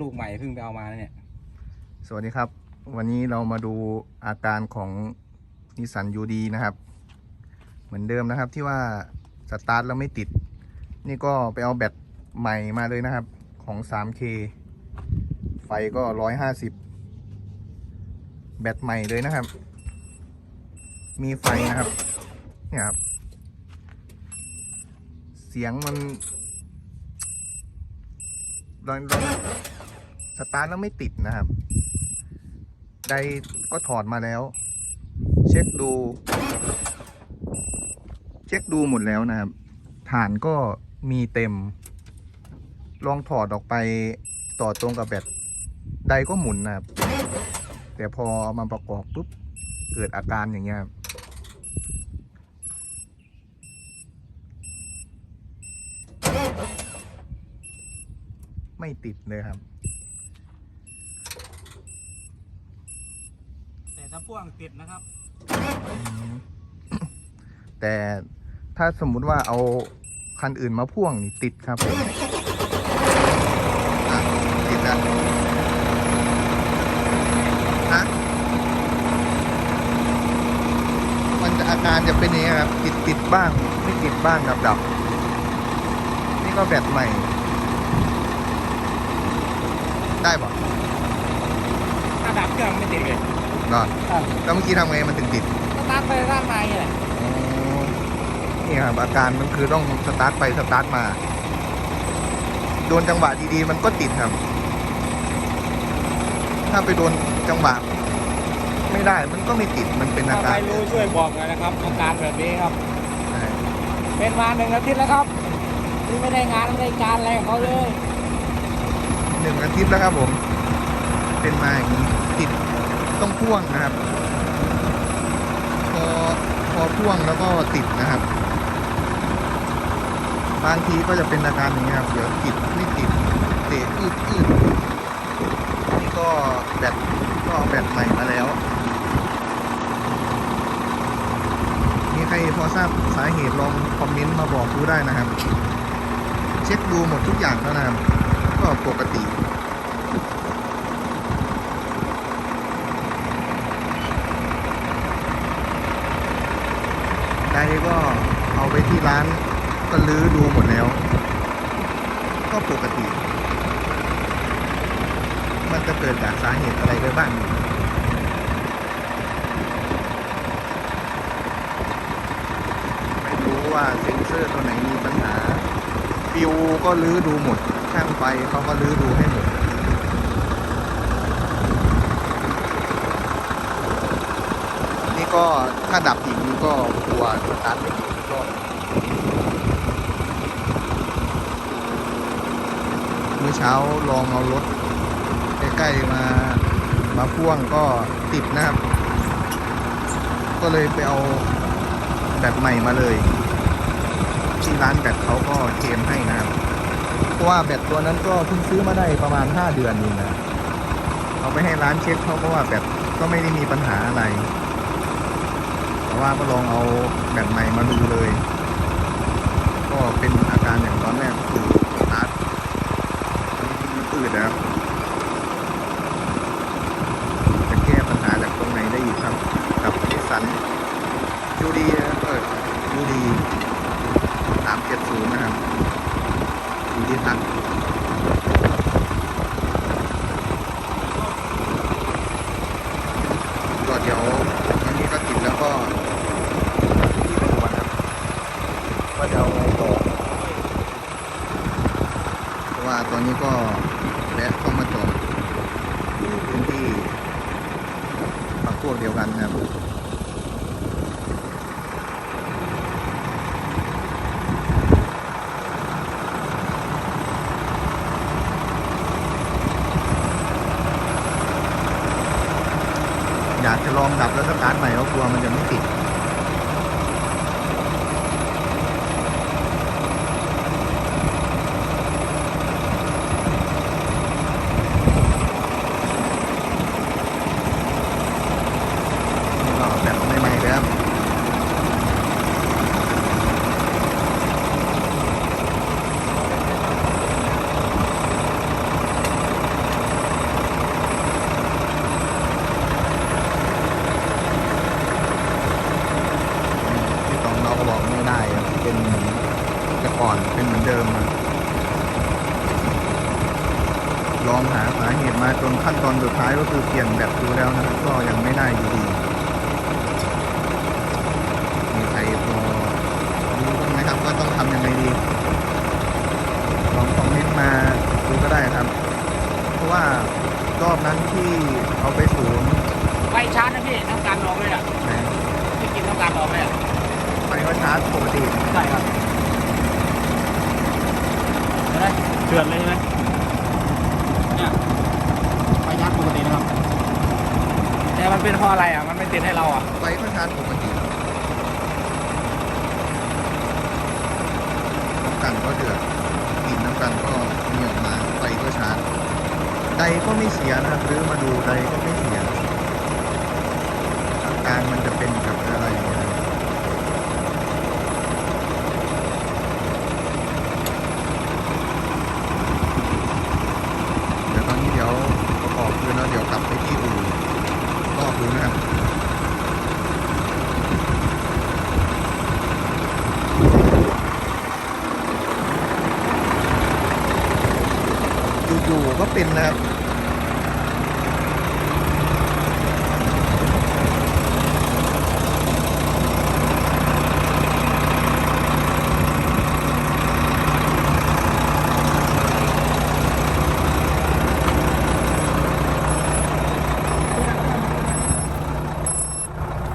ลูกใหม่เพิ่งไปเอามาเนี่ย สวัสดีครับ วันนี้เรามาดูอาการของนิสันยูดีนะครับ เหมือนเดิมนะครับที่ว่าสตาร์ทแล้วไม่ติด นี่ก็ไปเอาแบตใหม่มาเลยนะครับของ 3K ไฟก็ 150 แบตใหม่เลยนะครับ มีไฟนะครับ เนี่ยครับ เสียงมันลองลอง สตาร์ทแล้วไม่ติดนะครับไดก็ถอดมาแล้ว เช็คดู เช็คดูหมดแล้วนะครับ ฐานก็มีเต็ม ลองถอดออกไปต่อตรงกับแบตไดก็หมุนนะครับ แต่พอเอามาประกอบปุ๊บ เกิดอาการอย่างเงี้ยไม่ติดเลยครับ แต่ถ้า พ่วงติดนะครับ แต่ถ้าสมมุติว่าเอาคันอื่นมาพ่วงนี่ติดครับผมอะติดนะฮะมันจะอาการจะเป็นอย่างนี้ครับ ติดติดบ้าง ไม่ติดบ้างดับดับ นี่ก็แบตใหม่ ได้ปะถ้าดับเครื่องไม่ติดเลย นอนแล้วเมื่อกี้ทำไงมันถึงติดสตาร์ทไปด้านในเลยนี่ครับอาการมันคือต้องสตาร์ทไปสตาร์ทมา โดนจังหวะดีๆมันก็ติดครับ ถ้าไปโดนจังหวะไม่ได้มันก็ไม่ติดมันเป็นอาถ้าใคการรรู้ช่วยบอกหน่อยนะครับอาการแบบนี้ครับ ใช่เป็นมาหนึ่งอาทิตย์แล้วครับที่ไม่ได้งานไม่ได้การอะไรกับเขาเลยหนึ่งอาทิตย์แล้วครับผม เป็นมาอย่างนี้ติด ต้องพ่วงนะครับพอพอพ่วงแล้วก็ติดนะครับ บางทีก็จะเป็นอาการอย่างนี้ครับเดี๋ยวติดไม่ติดเตะอืดอืดนี่ก็แบตก็เอาแบตใหม่มาแล้ว มีใครพอทราบสาเหตุลองคอมเมนต์มาบอกดูได้นะครับ เช็คดูหมดทุกอย่างแล้วนะครับก็ปกติ ได้ก็เอาไปที่ร้านก็ลื้อดูหมดแล้ว ก็ปกติ มันจะเกิดจากสาเหตุอะไรได้บ้างไม่รู้ว่าเซ็นเซอร์ตัวไหนมีปัญหาฟิวก็ลื้อดูหมดช่างไฟเขาก็ลื้อดูให้หมด นี่ ก็ถ้าดับอีกนี่ก็กลัวสตาร์ทไม่ติดก็เมื่อเช้าลองเอารถใกล้ๆมามาพ่วงก็ติดนะครับ ก็เลยไปเอาแบตใหม่มาเลย ที่ร้านแบตเขาก็เคลมให้นะครับเพราะว่าแบตตัวนั้นก็เพิ่งซื้อมาได้ประมาณ 5 เดือนเองนะเอาไปให้ร้านเช็คเขาก็ว่าแบตก็ไม่ได้มีปัญหาอะไร ว่าก็ลองเอาแบบใหม่มาดูเลย ก็เป็นอาการอย่างตอนแรกคือสตาร์ทมันอืดนะครับจะแก้ปัญหาจากตรงไหนได้อีกครับ กับนิสสันยูดีเออยูดีสามเจ็ดศูนย์นะครับยูดีทักก็เดี๋ยวอันนี้ก็ติดแล้วก็ที่ดูก่อนครับว่าจะเอาไงต่อเพราะว่าตอนนี้ก็แวะเข้ามาจอดอยู่พื้นที่พักพวกเดียวกันนะครับ อยากจะ ลองดับแล้วสตาร์ทใหม่ก็กลัวมันจะไม่ติด ป็นเหมือนเดิมลองหาสาเหตุมาจนขั้นตอนสุดท้ายก็คือเปลี่ยนแบบดูแล้วนะครับก็ยังไม่ได้อยู่ดีมีใครพอรู้บ้างไหมครับว่าต้องทำยังไงดี ลองคอมเมนต์มาดูก็ได้ครับ เพราะว่ารอบนั้นที่เอาไปสูงไปชาร์จนะพี่ต้องการลองเลย ดือดเลยใช่ไหมเนี่ยไฟชาร์จปกตินะครับ แต่มันเป็นเพราะอะไรอะ มันไม่ติดให้เราอะ ไฟก็ชาร์จปกติน้ำกันก็เดือดกลิ่นน้ำกันก็มีออกมาไฟก็ชาร์จไดก็ไม่เสียนะครับหรือมาดูไดก็ไม่เสียอาการมันจะเป็นกับอะไรเนี่ยเดี๋ยวตอนนี้เดี๋ยวประกอบคืนแล้วเดี๋ยวกลับไปที่อู่รอบดูนะครับ อยู่ๆก็เป็นนะครับ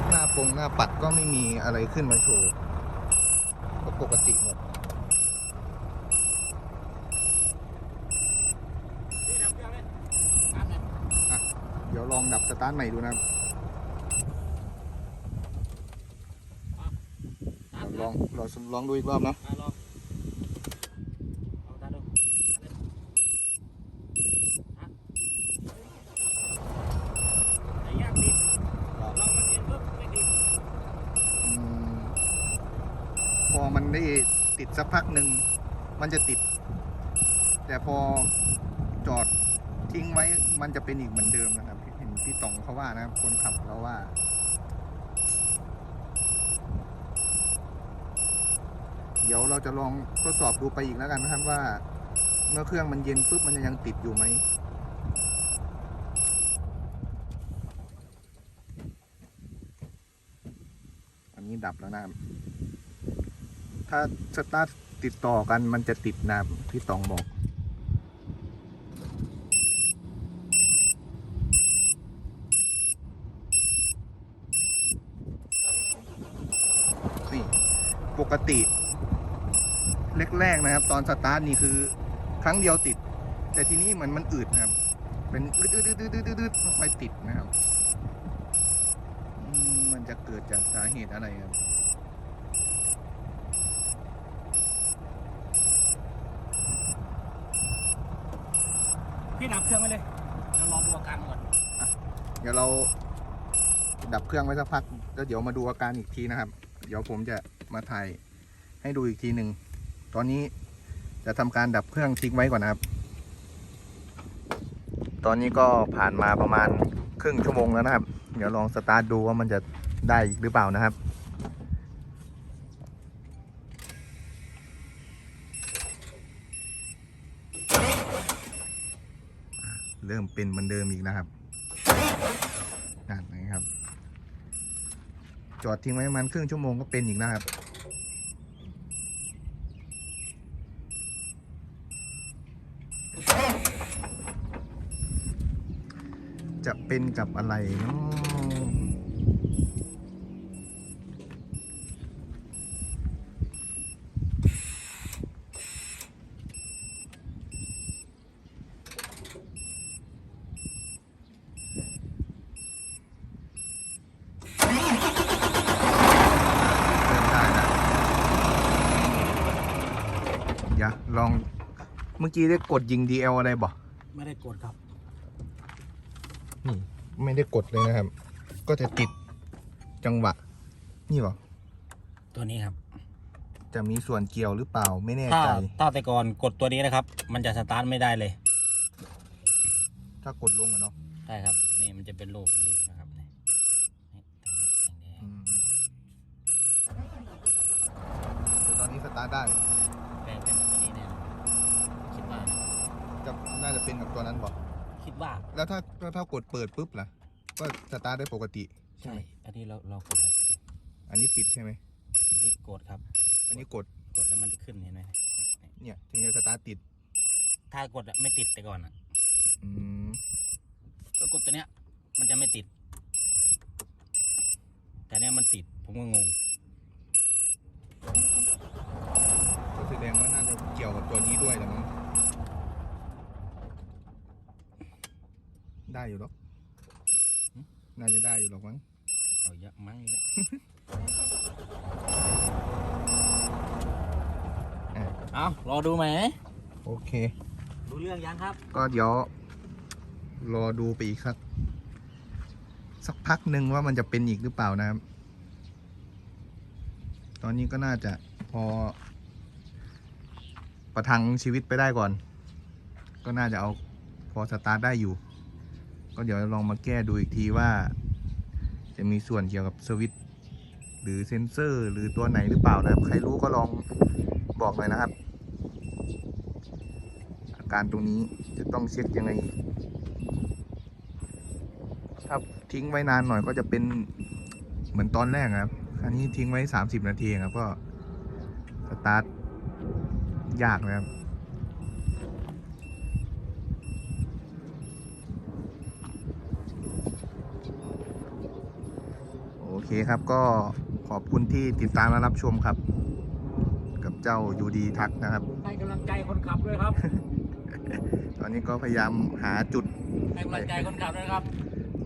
หน้าปงหน้าปัดก็ไม่มีอะไรขึ้นมาโชว์ ก็ปกติหมด อะ เดี๋ยวลองดับส ตาร์ทใหม่ดูนะครับเอาลองลองดูอีกรอบนะพอมันได้ติดสักพักหนึ่งมันจะติด แต่พอจอดทิ้งไว้มันจะเป็นอีกเหมือนเดิมนะครับ พี่ต๋องเขาว่านะครับ คนขับเขาว่า เดี๋ยวเราจะลองทดสอบดูไปอีกแล้วกันนะครับว่า เมื่อเครื่องมันเย็นปุ๊บมันจะยังติดอยู่ไหมอันนี้ดับแล้วนะถ้าสตาร์ทติดต่อกันมันจะติดนะพี่ตองบอก นี่ ป กติแรกๆนะครับ ตอนสตาร์ทนี่คือครั้งเดียวติด แต่ทีนี้เหมือนมันอืดนะครับ เป็นอืดอืดอืดอืดอืดอืดอืดไม่ค่อยติดนะครับอืมมันจะเกิดจากสาเหตุอะไรครับพี่ดับเครื่องไว้เลยเรารอดูอาการก่อนเดี๋ยวเราดับเครื่องไว้สักพักแล้วเดี๋ยวมาดูอาการอีกทีนะครับ เดี๋ยวผมจะ มาถ่ายให้ดูอีกทีหนึ่ง ตอนนี้จะทำการดับเครื่องทิ้งไว้ก่อนนะครับ ตอนนี้ก็ผ่านมาประมาณครึ่งชั่วโมงแล้วนะครับ เดี๋ยวลองสตาร์ทดูว่ามันจะได้อีกหรือเปล่านะครับ เริ่มเป็นเหมือนเดิมอีกนะครับนั่นนะครับ จอดทิ้งไว้ประมาณครึ่งชั่วโมงก็เป็นอีกนะครับ จะเป็นกับอะไรเนาะอย่าลองเมื่อกี้ได้กดยิง DL อะไรบ่ไม่ได้กดครับ ไม่ได้กดเลยนะครับ ก็จะติดจังหวะ นี่เหรอ ตัวนี้ครับ จะมีส่วนเกี่ยวหรือเปล่าไม่แน่ถ้าใจ ถ้าแต่ก่อนกดตัวนี้นะครับ มันจะสตาร์ทไม่ได้เลย ถ้ากดลงอะเนาะ ใช่ครับ นี่มันจะเป็นรูปนี่นะครับนี่นี่ตรงนี้แดงอืมแต่ตอนนี้สตาร์ทได้ๆแปลงเป็นกับตัวนี้เนี่ยคิดว่านะจะน่าจะเป็นกับตัวนั้นบอกคิด ว่าแล้วถ้าถ้าถ้ากดเปิดปุ๊บล่ะ ก็สตาร์ทได้ปกติ ใช่ อันนี้เราเรากดแล้วอันนี้ปิดใช่ไหมนี่กดครับ อันนี้กดกดแล้วมันจะขึ้นเห็นไหมนี่เนี่ยถึงจะสตาร์ทติด ถ้ากดอะไม่ติดแต่ก่อนอะอืมก็กดตัวเนี้ย มันจะไม่ติด แต่เนี้ยมันติดผมก็งงก็แสดงว่าน่าจะเกี่ยวกับตัวนี้ด้วยแหละมั้ง ได้อยู่หรอกหึน่าจะได้อยู่หรอกมั้งเอาเยอะมั้งอีกแล้วอะเอารอดูไหมโอเคดูเรื่องยังครับ ก็เดี๋ยวรอดูไปอีกสักสักพักหนึ่งว่ามันจะเป็นอีกหรือเปล่านะครับ ตอนนี้ก็น่าจะพอ ประทังชีวิตไปได้ก่อน ก็น่าจะเอาพอสตาร์ทได้อยู่ ก็เดี๋ยวลองมาแก้ดูอีกทีว่า จะมีส่วนเกี่ยวกับสวิตหรือเซนเซอร์ หรือตัวไหนหรือเปล่านะครับ ใครรู้ก็ลองบอกหน่อยนะครับ อาการตรงนี้จะต้องเช็คยังไง ถ้าทิ้งไว้นานหน่อยก็จะเป็นเหมือนตอนแรกครับ อันนี้ทิ้งไว้ 30 นาทีครับก็สตาร์ทยากนะครับ โอ เคครับก็ขอบคุณที่ติดตามและรับชมครับ กับเจ้ายูดีทักนะครับ ให้กำลังใจคนขับด้วยครับ ตอนนี้ก็พยายามหาจุด ให้กำลังใจคนขับด้วยครับ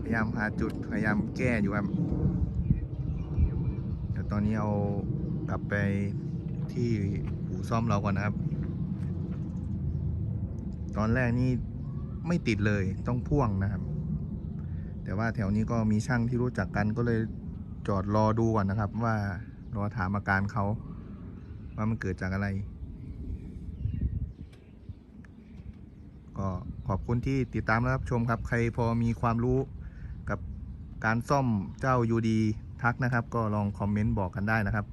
พยายามหาจุดพยายามแก้อยู่ครับเดี๋ยวตอนนี้เอากลับไปที่อู่ซ่อมเราก่อนนะครับ ตอนแรกนี่ไม่ติดเลยต้องพ่วงนะครับ แต่ว่าแถวนี้ก็มีช่างที่รู้จักกันก็เลย จอดรอดูก่อนนะครับ ว่ารอถามอาการเขา ว่ามันเกิดจากอะไร ก็ขอบคุณที่ติดตามและรับชมครับ ใครพอมีความรู้กับการซ่อมเจ้า UD ทักนะครับ ก็ลองคอมเมนต์บอกกันได้นะครับ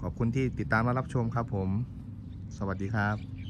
ขอบคุณที่ติดตามและรับชมครับผม สวัสดีครับ